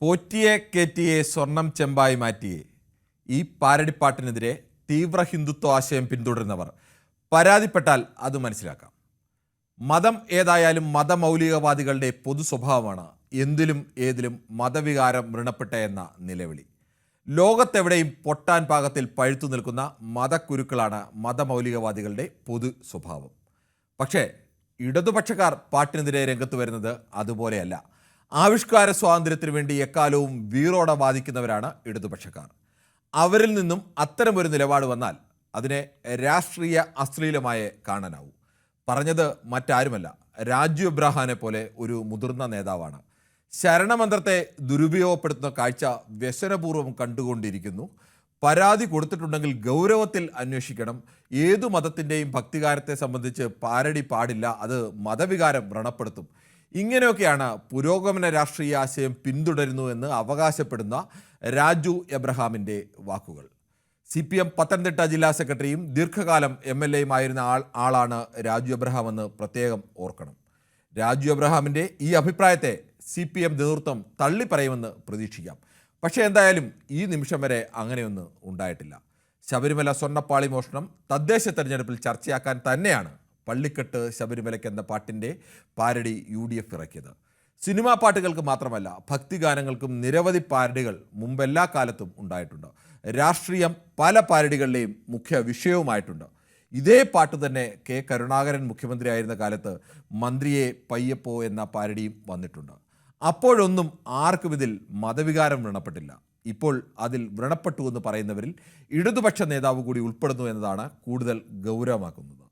പോറ്റിയെ കേറ്റിയെ സ്വർണം ചെമ്പായി മാറ്റിയെ ഈ പാരടിപ്പാട്ടിനെതിരെ തീവ്ര ഹിന്ദുത്വ ആശയം പിന്തുടരുന്നവർ. പരാതിപ്പെട്ടാൽ അത് മനസ്സിലാക്കാം. മതം ഏതായാലും മതമൗലികവാദികളുടെ പൊതു സ്വഭാവമാണ്. എന്തിലും ഏതിലും മതവികാരം മൃണപ്പെട്ട എന്ന നിലവിളി. ലോകത്തെവിടെയും പൊട്ടാൻ പാകത്തിൽ പഴുത്തു നിൽക്കുന്ന മതക്കുരുക്കളാണ് മതമൗലികവാദികളുടെ പൊതു സ്വഭാവം. പക്ഷേ ഇടതുപക്ഷക്കാർ പാട്ടിനെതിരെ രംഗത്ത് വരുന്നത് അതുപോലെയല്ല. ആവിഷ്കാര സ്വാതന്ത്ര്യത്തിന് വേണ്ടി എക്കാലവും വീറോടെ വാദിക്കുന്നവരാണ് ഇടതുപക്ഷക്കാർ. അവരിൽ നിന്നും അത്തരമൊരു നിലപാട് വന്നാൽ അതിനെ രാഷ്ട്രീയ അശ്ലീലമായി കാണാനാവൂ. പറഞ്ഞത് മറ്റാരുമല്ല രാജു എബ്രഹാനെ പോലെ ഒരു മുതിർന്ന നേതാവാണ്. ശരണമന്ത്രത്തെ ദുരുപയോഗപ്പെടുത്തുന്ന കാഴ്ച വ്യസനപൂർവം കണ്ടുകൊണ്ടിരിക്കുന്നു. പരാതി കൊടുത്തിട്ടുണ്ടെങ്കിൽ ഗൗരവത്തിൽ അന്വേഷിക്കണം. ഏതു മതത്തിന്റെയും ഭക്തികാരത്തെ സംബന്ധിച്ച് പാരടി പാടില്ല. അത് മതവികാരം വ്രണപ്പെടുത്തും. ഇങ്ങനെയൊക്കെയാണ് പുരോഗമന രാഷ്ട്രീയ ആശയം പിന്തുടരുന്നു എന്ന് അവകാശപ്പെടുന്ന രാജു എബ്രഹാമിന്റെ വാക്കുകൾ. സി പി എം പത്തനംതിട്ട ജില്ലാ സെക്രട്ടറിയും ദീർഘകാലം എം എൽ എയും ആയിരുന്ന ആൾ ആളാണ് രാജു എബ്രഹാം എന്ന് പ്രത്യേകം ഓർക്കണം. രാജു എബ്രഹാമിന്റെ ഈ അഭിപ്രായത്തെ സി പി എം നേതൃത്വം തള്ളിപ്പറയുമെന്ന് പ്രതീക്ഷിക്കാം. പക്ഷേ എന്തായാലും ഈ നിമിഷം വരെ അങ്ങനെയൊന്നും ഉണ്ടായിട്ടില്ല. ശബരിമല സ്വർണപ്പാളി മോഷണം തദ്ദേശ തെരഞ്ഞെടുപ്പിൽ ചർച്ചയാക്കാൻ തന്നെയാണ് പള്ളിക്കെട്ട് ശബരിമലയ്ക്ക് എന്ന പാട്ടിന്റെ പാരടി യു ഡി എഫ് ഇറക്കിയത്. സിനിമാ പാട്ടുകൾക്ക് മാത്രമല്ല ഭക്തിഗാനങ്ങൾക്കും നിരവധി പാരഡികൾ മുമ്പെല്ലാ കാലത്തും ഉണ്ടായിട്ടുണ്ട്. രാഷ്ട്രീയം പല പാരഡികളുടെയും മുഖ്യ വിഷയവുമായിട്ടുണ്ട്. ഇതേ പാട്ട് തന്നെ കെ കരുണാകരൻ മുഖ്യമന്ത്രിയായിരുന്ന കാലത്ത് മന്ത്രിയെ പയ്യപ്പോ എന്ന പാരഡിയും വന്നിട്ടുണ്ട്. അപ്പോഴൊന്നും ആർക്കും ഇതിൽ മതവികാരം വ്രണപ്പെട്ടില്ല. ഇപ്പോൾ അതിൽ വ്രണപ്പെട്ടു എന്ന് പറയുന്നവരിൽ ഇടതുപക്ഷ നേതാവ് കൂടി ഉൾപ്പെടുന്നു എന്നതാണ് കൂടുതൽ ഗൗരവമാക്കുന്നത്.